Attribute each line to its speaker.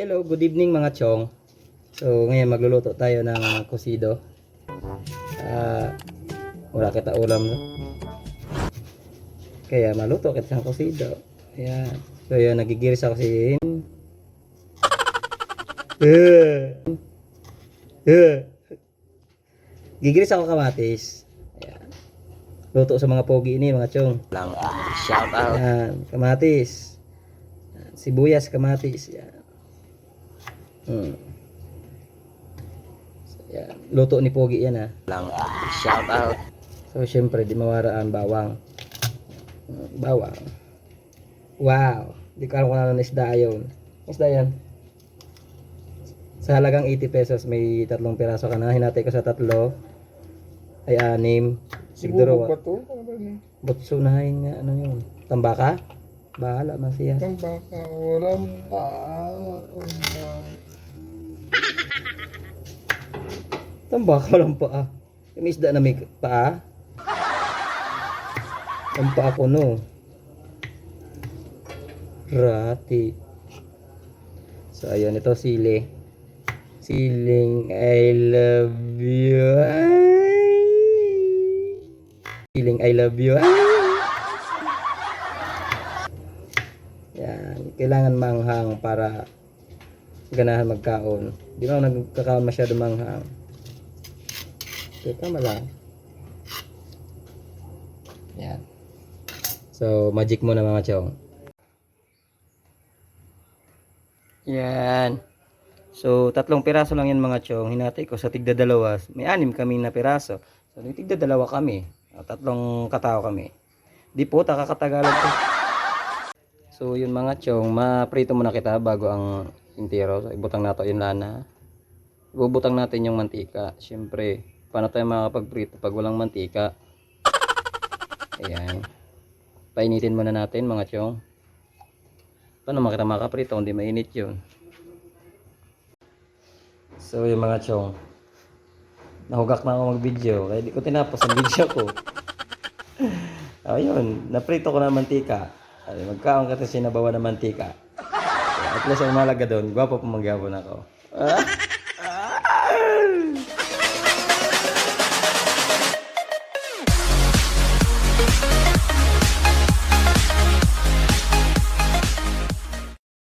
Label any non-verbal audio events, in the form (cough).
Speaker 1: Hello, good evening mga chong. So, ngayon magluluto tayo ng kosido. Ah, wala kita ulam no? Kaya maluto kita ng kosido. Ayan. So, yun, nagigiris ako si Eh. Eh. Gigiris ako kamatis. Ayan. Luto sa mga pogi ini mga chong.
Speaker 2: lang shout out
Speaker 1: Yan, kamatis. Sibuyas, kamatis. Yan. Hmm. So, yan. Luto ni Pogi yan ha.
Speaker 2: lang shout out
Speaker 1: So, syempre, di mawara ang bawang. Bawang. Wow. Di ko alam kung ano na isda yun. Isda yan. Sa halagang 80 pesos, may tatlong piraso ka na. Hinatay ko sa tatlo. Ay anim. Siguro.
Speaker 3: ba to? Ano ni?
Speaker 1: Butso na yun nga, ano yun? Tambaka? Bahala man siya.
Speaker 3: Ang baka walang paa.
Speaker 1: Tambaka lang paa. Yung isda na may paa. Ang paa ko no. Rati. So ayun, ito sili. Siling I love you. Siling I love you. Ay. Yan, kailangan manghang para ganahan magkaon. Di ba nagkakaon masyado manghang? Teka lang. Yan. So, magic muna mga chong. Yan. So, tatlong piraso lang yan mga chong. Hinati ko sa tigda dalawa. May anim kami na piraso. So, tigda dalawa kami. O, Tatlong katao kami. Di po, takakatagalog ko. So, yun mga chong. Maprito muna kita bago ang intero. So, ibutang nato yung lana. Ibubutang natin yung mantika. Siyempre, paano tayo makakapagprito pag walang mantika? Ayan. Painitin muna natin mga chong. Paano makita makaprito kung di mainit yun? So yung mga chong. Nahugak na ako mag-video. Kaya di ko tinapos ang video ko. (laughs) Ayun. Naprito ko na mantika. Ay, magkaon kasi sinabawa ng mantika. At least ang malaga doon, gwapo pa magyapon ako. Ah? (laughs)